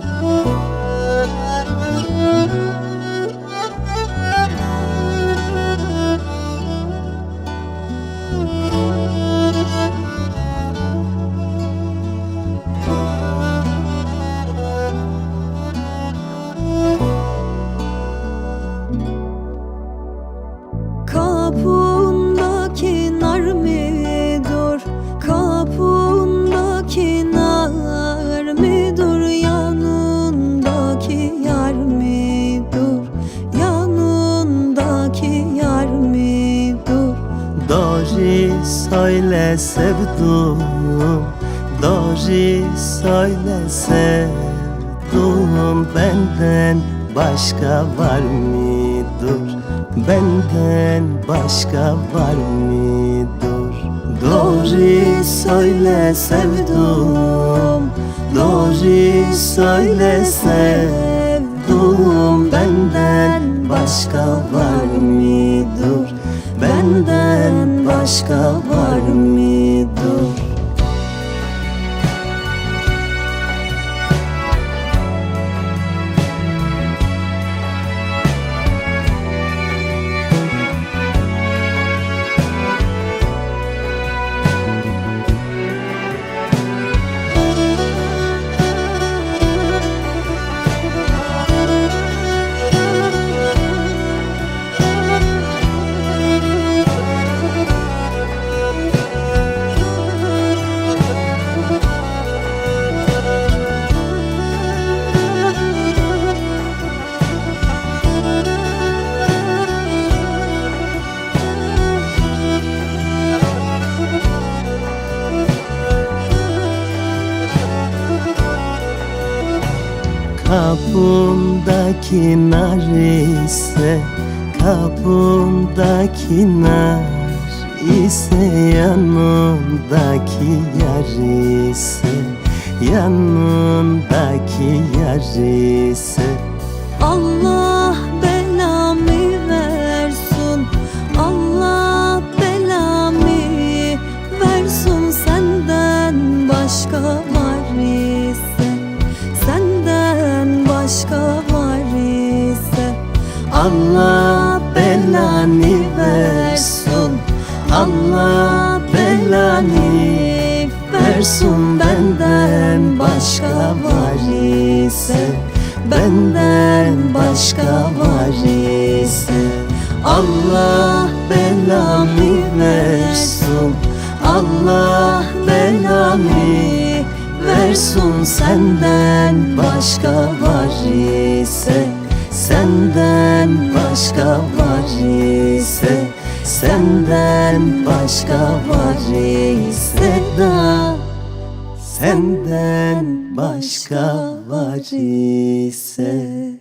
oh söyle sevduğum Doğru söyle sevduğum Benden başka var mıdır? Benden başka var mıdır? Doğru söyle sevduğum Doğru söyle sevduğum Benden başka var mıdır? Başka var mıdır? Kapımdaki nar ise Kapımdaki nar ise Yanımdaki yar ise Yanımdaki yar ise. Allah başka var ise Allah belanı versin. Allah belanı versin. Benden başka var ise benden başka var ise Allah belanı versin. Allah belanı versin senden başka var ise senden başka var ise senden başka var ise da senden başka var ise